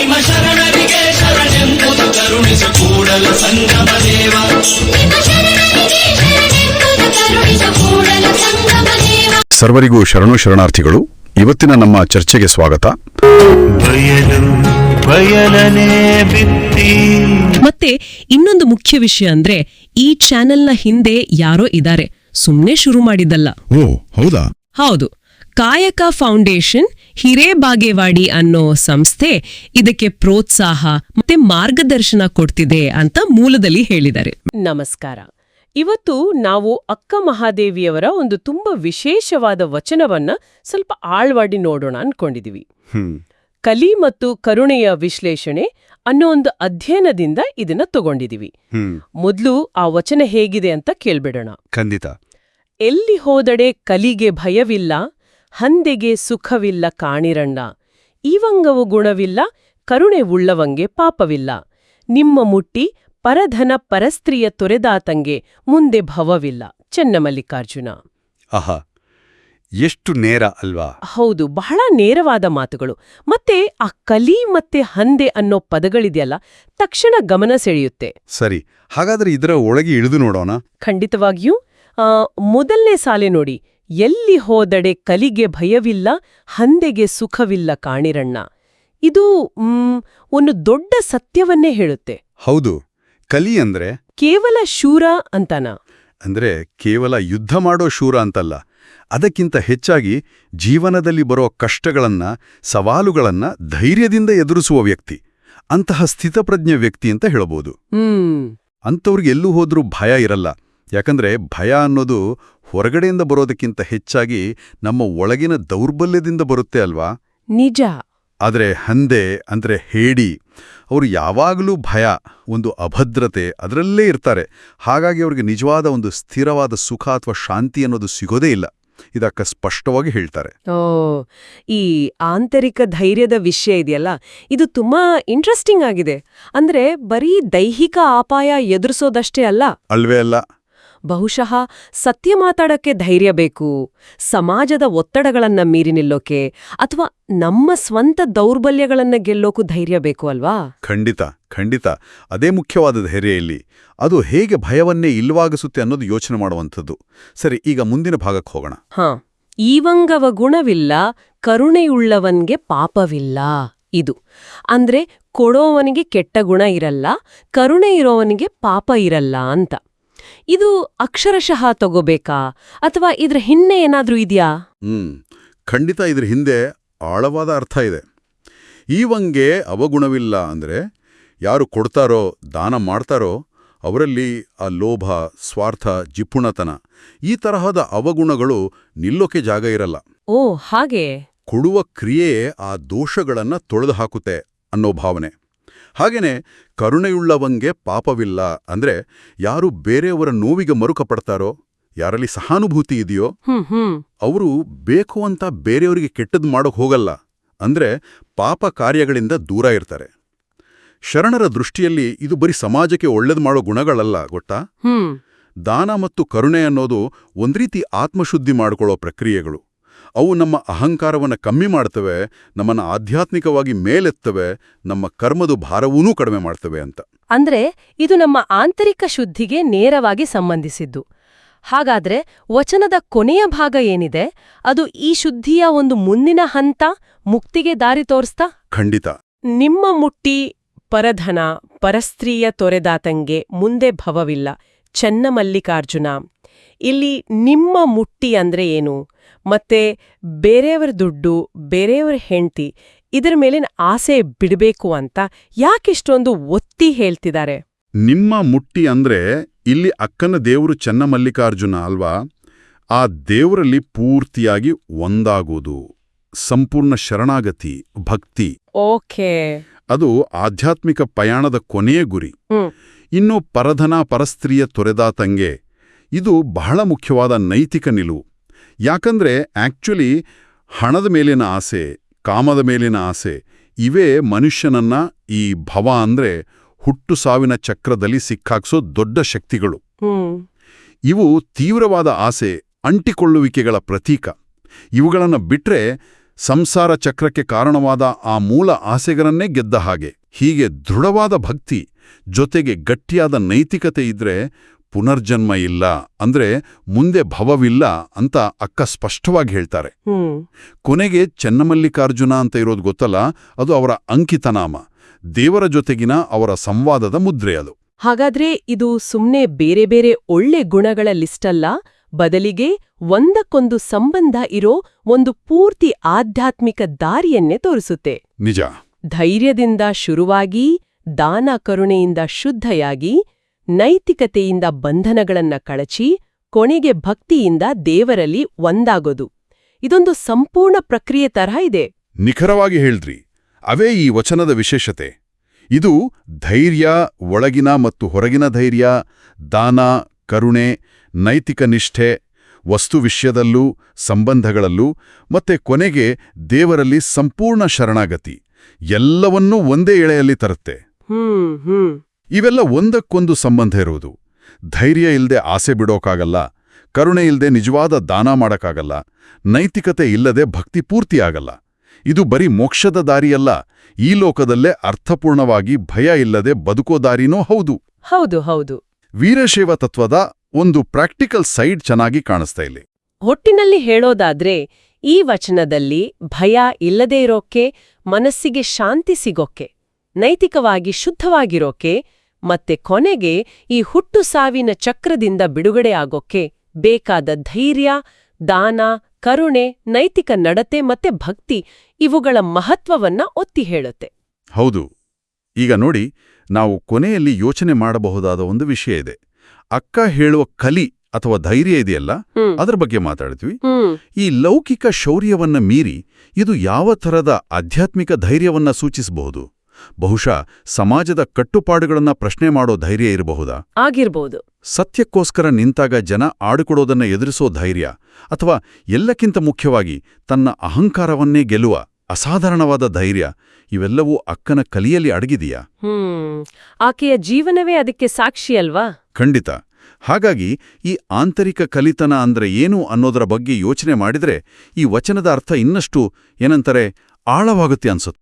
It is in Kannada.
ನಿಮ್ಮ ಶರಣರಿಗೆ ಶರಣೆಂಬುದು ಕರುಣಿಸು ಕೂಡಲ ಸಂಗಮ ದೇವ. ಸರ್ವರಿಗೂ ಶರಣು ಶರಣಾರ್ಥಿಗಳು ಇವತ್ತಿನ ನಮ್ಮ ಚರ್ಚೆಗೆ ಸ್ವಾಗತ. ಬಯಲು ಬಯಲನೆ ಬಿತ್ತಿ. ಮತ್ತೆ ಇನ್ನೊಂದು ಮುಖ್ಯ ವಿಷಯ ಅಂದ್ರೆ ಈ ಚಾನೆಲ್ನ ಹಿಂದೆ ಯಾರೋ ಇದ್ದಾರೆ. ಸುಮ್ನೆ ಶುರು ಮಾಡಿದ್ದಲ್ಲ. ಓ ಹೌದಾ? ಹೌದು. ಕಾಯಕ ಫೌಂಡೇಶನ್ ಹಿರೇಬಾಗೇವಾಡಿ ಅನ್ನೋ ಸಂಸ್ಥೆ ಇದಕ್ಕೆ ಪ್ರೋತ್ಸಾಹ ಮತ್ತೆ ಮಾರ್ಗದರ್ಶನ ಕೊಡ್ತಿದೆ ಅಂತ ಮೂಲದಲ್ಲಿ ಹೇಳಿದ್ದಾರೆ. ನಮಸ್ಕಾರ. ಇವತ್ತು ನಾವು ಅಕ್ಕ ಮಹಾದೇವಿಯವರ ಒಂದು ತುಂಬಾ ವಿಶೇಷವಾದ ವಚನವನ್ನ ಸ್ವಲ್ಪ ಆಳ್ವಾಡಿ ನೋಡೋಣ ಅನ್ಕೊಂಡಿದೀವಿ. ಕಲಿ ಮತ್ತು ಕರುಣೆಯ ವಿಶ್ಲೇಷಣೆ ಅನ್ನೋ ಒಂದು ಅಧ್ಯಯನದಿಂದ ಇದನ್ನ ತಗೊಂಡಿದೀವಿ. ಮೊದಲು ಮೊದ್ಲು ಆ ವಚನ ಹೇಗಿದೆ ಅಂತ ಕೇಳ್ಬಿಡೋಣ. ಖಂಡಿತ. ಎಲ್ಲಿ ಹೋದಡೆ ಕಲಿಗೆ ಭಯವಿಲ್ಲ ಹಂದೆಗೆ ಸುಖವಿಲ್ಲ ಕಾಣಿರಣ್ಣ. ಈವಂಗವು ಗುಣವಿಲ್ಲ ಕರುಣೆ ಉಳ್ಳವಂಗೆ ಪಾಪವಿಲ್ಲ. ನಿಮ್ಮ ಮುಟ್ಟಿ ಪರಧನ ಪರಸ್ತ್ರೀಯ ತೊರೆದಾತಂಗೆ ಮುಂದೆ ಭವವಿಲ್ಲ ಚೆನ್ನಮಲ್ಲಿಕಾರ್ಜುನ ಆಹಾ ಎಷ್ಟು ನೇರ ಅಲ್ವಾ? ಹೌದು ಬಹಳ ನೇರವಾದ ಮಾತುಗಳು. ಮತ್ತೆ ಆ ಕಲಿ ಮತ್ತೆ ಹಂದೆ ಅನ್ನೋ ಪದಗಳಿದೆಯಲ್ಲ ತಕ್ಷಣ ಗಮನ ಸೆಳೆಯುತ್ತೆ. ಸರಿ ಹಾಗಾದ್ರೆ ಇದರ ಒಳಗೆ ಇಳಿದು ನೋಡೋಣ. ಖಂಡಿತವಾಗಿಯೂ. ಆ, ಮೊದಲನೇ ಸಾಲೆ ನೋಡಿ. ಎಲ್ಲಿ ಹೋದಡೆ ಕಲಿಗೆ ಭಯವಿಲ್ಲ ಹಂದೆಗೆ ಸುಖವಿಲ್ಲ ಕಾಣಿರಣ್ಣ. ಇದು ಒಂದು ದೊಡ್ಡ ಸತ್ಯವನ್ನೇ ಹೇಳುತ್ತೆ. ಹೌದು ಕಲಿ ಅಂದ್ರೆ? ಕೇವಲ ಶೂರ ಅಂತಾನ. ಅಂದ್ರೆ ಕೇವಲ ಯುದ್ಧ ಮಾಡೋ ಶೂರ ಅಂತಲ್ಲ. ಅದಕ್ಕಿಂತ ಹೆಚ್ಚಾಗಿ ಜೀವನದಲ್ಲಿ ಬರೋ ಕಷ್ಟಗಳನ್ನ ಸವಾಲುಗಳನ್ನ ಧೈರ್ಯದಿಂದ ಎದುರಿಸುವ ವ್ಯಕ್ತಿ. ಅಂತಹ ಸ್ಥಿತಪ್ರಜ್ಞ ವ್ಯಕ್ತಿ ಅಂತ ಹೇಳಬಹುದು. ಹ್ಮ್. ಅಂಥವ್ರಿಗೆ ಎಲ್ಲೂ ಹೋದ್ರೂ ಭಯ ಇರಲ್ಲ. ಯಾಕಂದ್ರೆ ಭಯ ಅನ್ನೋದು ಹೊರಗಡೆಯಿಂದ ಬರೋದಕ್ಕಿಂತ ಹೆಚ್ಚಾಗಿ ನಮ್ಮ ಒಳಗಿನ ದೌರ್ಬಲ್ಯದಿಂದ ಬರುತ್ತೆ ಅಲ್ವಾ? ನಿಜ. ಆದರೆ ಹಂದೆ ಅಂದ್ರೆ ಹೇಡಿ ಅವರು ಯಾವಾಗಲೂ ಭಯ ಒಂದು ಅಭದ್ರತೆ ಅದರಲ್ಲೇ ಇರ್ತಾರೆ. ಹಾಗಾಗಿ ಅವರಿಗೆ ನಿಜವಾದ ಒಂದು ಸ್ಥಿರವಾದ ಸುಖ ಅಥವಾ ಶಾಂತಿ ಅನ್ನೋದು ಸಿಗೋದೇ ಇಲ್ಲ. ಇದಕ್ಕ ಸ್ಪಷ್ಟವಾಗಿ ಹೇಳ್ತಾರೆ. ಓ ಈ ಆಂತರಿಕ ಧೈರ್ಯದ ವಿಷಯ ಇದೆಯಲ್ಲ ಇದು ತುಂಬಾ ಇಂಟ್ರೆಸ್ಟಿಂಗ್ ಆಗಿದೆ. ಅಂದ್ರೆ ಬರೀ ದೈಹಿಕ ಅಪಾಯ ಎದುರಿಸೋದಷ್ಟೇ ಅಲ್ಲ? ಅಲ್ವೇ ಅಲ್ಲ. ಬಹುಶಃ ಸತ್ಯ ಮಾತಾಡಕ್ಕೆ ಧೈರ್ಯ ಬೇಕು. ಸಮಾಜದ ಒತ್ತಡಗಳನ್ನ ಮೀರಿ ನಿಲ್ಲೋಕೆ ಅಥವಾ ನಮ್ಮ ಸ್ವಂತ ದೌರ್ಬಲ್ಯಗಳನ್ನ ಗೆಲ್ಲೋಕು ಧೈರ್ಯ ಬೇಕು ಅಲ್ವಾ? ಖಂಡಿತ ಖಂಡಿತ. ಅದೇ ಮುಖ್ಯವಾದ ಧೈರ್ಯ ಇಲ್ಲಿ. ಅದು ಹೇಗೆ ಭಯವನ್ನೇ ಇಲ್ವಾಗಿಸುತ್ತೆ ಅನ್ನೋದು ಯೋಚನೆ ಮಾಡುವಂಥದ್ದು. ಸರಿ ಈಗ ಮುಂದಿನ ಭಾಗಕ್ಕೆ ಹೋಗೋಣ. ಹ ಈವಂಗವ ಗುಣವಿಲ್ಲ ಕರುಣೆಯುಳ್ಳವನ್ಗೆ ಪಾಪವಿಲ್ಲ. ಇದು. ಅಂದ್ರೆ ಕೊಡೋವನಿಗೆ ಕೆಟ್ಟ ಗುಣ ಇರಲ್ಲ ಕರುಣೆ ಇರೋವನಿಗೆ ಪಾಪ ಇರಲ್ಲ ಅಂತ. ಇದು ಅಕ್ಷರಶಃ ತಗೋಬೇಕಾ? ಅಥವಾ ಇದ್ರ ಹಿನ್ನೆ ಏನಾದ್ರೂ ಇದೆಯಾ? ಹ್ಮ್ ಖಂಡಿತ ಇದ್ರ ಹಿಂದೆ ಆಳವಾದ ಅರ್ಥ ಇದೆ. ಈವಂಗೆ ಅವಗುಣವಿಲ್ಲ ಅಂದ್ರೆ ಯಾರು ಕೊಡ್ತಾರೋ ದಾನ ಮಾಡ್ತಾರೋ ಅವರಲ್ಲಿ ಆ ಲೋಭ ಸ್ವಾರ್ಥ ಜಿಪುಣತನ ಈ ತರಹದ ಅವಗುಣಗಳು ನಿಲ್ಲೋಕೆ ಜಾಗ ಇರಲ್ಲ. ಓ ಹಾಗೆ. ಕೊಡುವ ಕ್ರಿಯೆ ಆ ದೋಷಗಳನ್ನ ತೊಳೆದು ಹಾಕುತ್ತೆ ಅನ್ನೋ ಭಾವನೆ. ಹಾಗೇನೆ ಕರುಣೆಯುಳ್ಳವಂಗೆ ಪಾಪವಿಲ್ಲ. ಅಂದ್ರೆ ಯಾರು ಬೇರೆಯವರ ನೋವಿಗೆ ಮರುಕ ಪಡ್ತಾರೋ ಯಾರಲ್ಲಿ ಸಹಾನುಭೂತಿ ಇದೆಯೋ ಅವರು ಬೇಕು ಅಂತ ಬೇರೆಯವರಿಗೆ ಕೆಟ್ಟದ್ದು ಮಾಡೋಕೆ ಹೋಗಲ್ಲ. ಅಂದ್ರೆ ಪಾಪ ಕಾರ್ಯಗಳಿಂದ ದೂರ ಇರ್ತಾರೆ. ಶರಣರ ದೃಷ್ಟಿಯಲ್ಲಿ ಇದು ಬರೀ ಸಮಾಜಕ್ಕೆ ಒಳ್ಳೇದು ಮಾಡೋ ಗುಣಗಳಲ್ಲ ಗೊತ್ತಾ? ದಾನ ಮತ್ತು ಕರುಣೆ ಅನ್ನೋದು ಒಂದ್ರೀತಿ ಆತ್ಮಶುದ್ಧಿ ಮಾಡಿಕೊಳ್ಳೋ ಪ್ರಕ್ರಿಯೆಗಳು. ಅವು ನಮ್ಮ ಅಹಂಕಾರವನ್ನು ಕಮ್ಮಿ ಮಾಡ್ತವೆ ನಮ್ಮನ್ನು ಆಧ್ಯಾತ್ಮಿಕವಾಗಿ ಮೇಲೆತ್ತವೆ ನಮ್ಮ ಕರ್ಮದ ಭಾರವೂ ಕಡಿಮೆ ಮಾಡ್ತವೆ ಅಂತ. ಅಂದ್ರೆ ಇದು ನಮ್ಮ ಆಂತರಿಕ ಶುದ್ಧಿಗೆ ನೇರವಾಗಿ ಸಂಬಂಧಿಸಿದ್ದು. ಹಾಗಾದ್ರೆ ವಚನದ ಕೊನೆಯ ಭಾಗ ಏನಿದೆ? ಅದು ಈ ಶುದ್ಧಿಯ ಒಂದು ಮುಂದಿನ ಹಂತ ಮುಕ್ತಿಗೆ ದಾರಿ ತೋರಿಸ್ತಾ? ಖಂಡಿತ. ನಿಮ್ಮ ಮುಟ್ಟಿ ಪರಧನ ಪರಸ್ತ್ರೀಯ ತೊರೆದಾತಂಗೆ ಮುಂದೆ ಭವವಿಲ್ಲ. ಚೆನ್ನಮಲ್ಲಿಕಾರ್ಜುನ. ಇಲ್ಲಿ ನಿಮ್ಮ ಮುಟ್ಟಿ ಅಂದ್ರೆ ಏನು? ಮತ್ತೆ ಬೇರೆಯವರ ದುಡ್ಡು ಬೇರೆಯವರ ಹೆಂಡ್ತಿ ಇದರ ಮೇಲಿನ ಆಸೆ ಬಿಡಬೇಕು ಅಂತ ಯಾಕಿಷ್ಟೊಂದು ಒತ್ತಿ ಹೇಳ್ತಿದ್ದಾರೆ? ನಿಮ್ಮ ಮುಟ್ಟಿ ಅಂದ್ರೆ ಇಲ್ಲಿ ಅಕ್ಕನ ದೇವರು ಚನ್ನಮಲ್ಲಿಕಾರ್ಜುನ ಅಲ್ವಾ? ಆ ದೇವರಲ್ಲಿ ಪೂರ್ತಿಯಾಗಿ ಒಂದಾಗೋದು ಸಂಪೂರ್ಣ ಶರಣಾಗತಿ ಭಕ್ತಿ. ಓಕೆ. ಅದು ಆಧ್ಯಾತ್ಮಿಕ ಪಯಾಣದ ಕೊನೆಯ ಗುರಿ. ಇನ್ನು ಪರಧನ ಪರಸ್ತ್ರೀಯ ತೊರೆದಾತಂಗೆ ಇದು ಬಹಳ ಮುಖ್ಯವಾದ ನೈತಿಕ ನಿಲುವು. ಯಾಕಂದ್ರೆ ಆಕ್ಚುಲಿ ಹಣದ ಮೇಲಿನ ಆಸೆ ಕಾಮದ ಮೇಲಿನ ಆಸೆ ಇವೇ ಮನುಷ್ಯನನ್ನ ಈ ಭವ ಅಂದ್ರೆ ಹುಟ್ಟು ಸಾವಿನ ಚಕ್ರದಲ್ಲಿ ಸಿಕ್ಕಾಕ್ಸೋ ದೊಡ್ಡ ಶಕ್ತಿಗಳು. ಇವು ತೀವ್ರವಾದ ಆಸೆ ಅಂಟಿಕೊಳ್ಳುವಿಕೆಗಳ ಪ್ರತೀಕ. ಇವುಗಳನ್ನು ಬಿಟ್ರೆ ಸಂಸಾರ ಚಕ್ರಕ್ಕೆ ಕಾರಣವಾದ ಆ ಮೂಲ ಆಸೆಗಳನ್ನೇ ಗೆದ್ದ ಹಾಗೆ. ಹೀಗೆ ದೃಢವಾದ ಭಕ್ತಿ ಜೊತೆಗೆ ಗಟ್ಟಿಯಾದ ನೈತಿಕತೆ ಇದ್ರೆ ಪುನರ್ಜನ್ಮ ಇಲ್ಲ ಅಂದ್ರೆ ಮುಂದೆ ಭವವಿಲ್ಲ ಅಂತ ಅಕ್ಕ ಸ್ಪಷ್ಟವಾಗಿ ಹೇಳ್ತಾರೆ. ಕೊನೆಗೆ ಚೆನ್ನಮಲ್ಲಿಕಾರ್ಜುನ ಅಂತ ಇರೋದು ಗೊತ್ತಲ್ಲ? ಅದು ಅವರ ಅಂಕಿತನಾಮ. ದೇವರ ಜೊತೆಗಿನ ಅವರ ಸಂವಾದದ ಮುದ್ರೆ ಅದು. ಹಾಗಾದ್ರೆ ಇದು ಸುಮ್ನೆ ಬೇರೆ ಬೇರೆ ಒಳ್ಳೆ ಗುಣಗಳ ಲಿಸ್ಟಲ್ಲ? ಬದಲಿಗೆ ಒಂದಕ್ಕೊಂದು ಸಂಬಂಧ ಇರೋ ಒಂದು ಪೂರ್ತಿ ಆಧ್ಯಾತ್ಮಿಕ ದಾರಿಯನ್ನೇ ತೋರಿಸುತ್ತೆ. ನಿಜ. ಧೈರ್ಯದಿಂದ ಶುರುವಾಗಿ ದಾನ ಕರುಣೆಯಿಂದ ಶುದ್ಧಯಾಗಿ ನೈತಿಕತೆಯಿಂದ ಬಂಧನಗಳನ್ನ ಕಳಚಿ ಕೊನೆಗೆ ಭಕ್ತಿಯಿಂದ ದೇವರಲ್ಲಿ ಒಂದಾಗೋದು. ಇದೊಂದು ಸಂಪೂರ್ಣ ಪ್ರಕ್ರಿಯೆ ತರಹ ಇದೆ. ನಿಖರವಾಗಿ ಹೇಳ್ರಿ ಅವೇ ಈ ವಚನದ ವಿಶೇಷತೆ. ಇದು ಧೈರ್ಯ ಒಳಗಿನ ಮತ್ತು ಹೊರಗಿನ ಧೈರ್ಯ ದಾನ ಕರುಣೆ ನೈತಿಕ ನಿಷ್ಠೆ ವಸ್ತು ವಿಷಯದಲ್ಲೂ ಸಂಬಂಧಗಳಲ್ಲೂ ಮತ್ತೆ ಕೊನೆಗೆ ದೇವರಲ್ಲಿ ಸಂಪೂರ್ಣ ಶರಣಾಗತಿ. ಎಲ್ಲವನ್ನೂ ಒಂದೇ ಎಳೆಯಲ್ಲಿ ತರುತ್ತೆ. ಇವೆಲ್ಲ ಒಂದಕ್ಕೊಂದು ಸಂಬಂಧ ಇರುವುದು. ಧೈರ್ಯ ಇಲ್ಲದೆ ಆಸೆ ಬಿಡೋಕಾಗಲ್ಲ. ಕರುಣೆ ಇಲ್ಲದೆ ನಿಜವಾದ ದಾನ ಮಾಡೋಕ್ಕಾಗಲ್ಲ. ನೈತಿಕತೆ ಇಲ್ಲದೆ ಭಕ್ತಿ ಪೂರ್ತಿಯಾಗಲ್ಲ. ಇದು ಬರೀ ಮೋಕ್ಷದ ದಾರಿಯಲ್ಲ. ಈ ಲೋಕದಲ್ಲೇ ಅರ್ಥಪೂರ್ಣವಾಗಿ ಭಯ ಇಲ್ಲದೆ ಬದುಕೋ ದಾರಿನೋ ಹೌದು. ಹೌದು ಹೌದು. ವೀರಶೈವ ತತ್ವದ ಒಂದು ಪ್ರಾಕ್ಟಿಕಲ್ ಸೈಡ್ ಚೆನ್ನಾಗಿ ಕಾಣಿಸ್ತಾ ಇಲ್ಲಿ. ಒಟ್ಟಿನಲ್ಲಿ ಹೇಳೋದಾದ್ರೆ ಈ ವಚನದಲ್ಲಿ ಭಯ ಇಲ್ಲದೇ ಇರೋಕೆ ಮನಸ್ಸಿಗೆ ಶಾಂತಿ ಸಿಗೋಕೆ ನೈತಿಕವಾಗಿ ಶುದ್ಧವಾಗಿರೋಕೆ ಮತ್ತೆ ಕೊನೆಗೆ ಈ ಹುಟ್ಟು ಸಾವಿನ ಚಕ್ರದಿಂದ ಬಿಡುಗಡೆ ಆಗೋಕೆ ಬೇಕಾದ ಧೈರ್ಯ ದಾನ ಕರುಣೆ ನೈತಿಕ ನಡತೆ ಮತ್ತೆ ಭಕ್ತಿ ಇವುಗಳ ಮಹತ್ವವನ್ನ ಒತ್ತಿ ಹೇಳುತ್ತೆ. ಹೌದು. ಈಗ ನೋಡಿ ನಾವು ಕೊನೆಯಲ್ಲಿ ಯೋಚನೆ ಮಾಡಬಹುದಾದ ಒಂದು ವಿಷಯ ಇದೆ. ಅಕ್ಕ ಹೇಳುವ ಕಲಿ ಅಥವಾ ಧೈರ್ಯ ಇದೆಯಲ್ಲ. ಅದರ ಬಗ್ಗೆ ಮಾತಾಡ್ತೀವಿ. ಈ ಲೌಕಿಕ ಶೌರ್ಯವನ್ನ ಮೀರಿ ಇದು ಯಾವ ಥರದ ಆಧ್ಯಾತ್ಮಿಕ ಧೈರ್ಯವನ್ನ ಸೂಚಿಸಬಹುದು? ಬಹುಶಃ ಸಮಾಜದ ಕಟ್ಟುಪಾಡುಗಳನ್ನ ಪ್ರಶ್ನೆ ಮಾಡೋ ಧೈರ್ಯ ಇರಬಹುದಾ? ಆಗಿರ್ಬೋದು. ಸತ್ಯಕ್ಕೋಸ್ಕರ ನಿಂತಾಗ ಜನ ಆಡುಕೊಡೋದನ್ನ ಎದುರಿಸೋ ಧೈರ್ಯ ಅಥವಾ ಎಲ್ಲಕ್ಕಿಂತ ಮುಖ್ಯವಾಗಿ ತನ್ನ ಅಹಂಕಾರವನ್ನೇ ಗೆಲ್ಲುವ ಅಸಾಧಾರಣವಾದ ಧೈರ್ಯ ಇವೆಲ್ಲವೂ ಅಕ್ಕನ ಕಲಿಯಲ್ಲಿ ಅಡಗಿದೆಯಾ? ಹ್ಮ್ ಆಕೆಯ ಜೀವನವೇ ಅದಕ್ಕೆ ಸಾಕ್ಷಿ ಅಲ್ವಾ? ಖಂಡಿತ. ಹಾಗಾಗಿ ಈ ಆಂತರಿಕ ಕಲಿತನ ಅಂದ್ರೆ ಏನು ಅನ್ನೋದರ ಬಗ್ಗೆ ಯೋಚನೆ ಮಾಡಿದ್ರೆ ಈ ವಚನದ ಅರ್ಥ ಇನ್ನಷ್ಟು ಏನಂತಾರೆ ಆಳವಾಗುತ್ತೆ ಅನ್ಸುತ್ತೆ.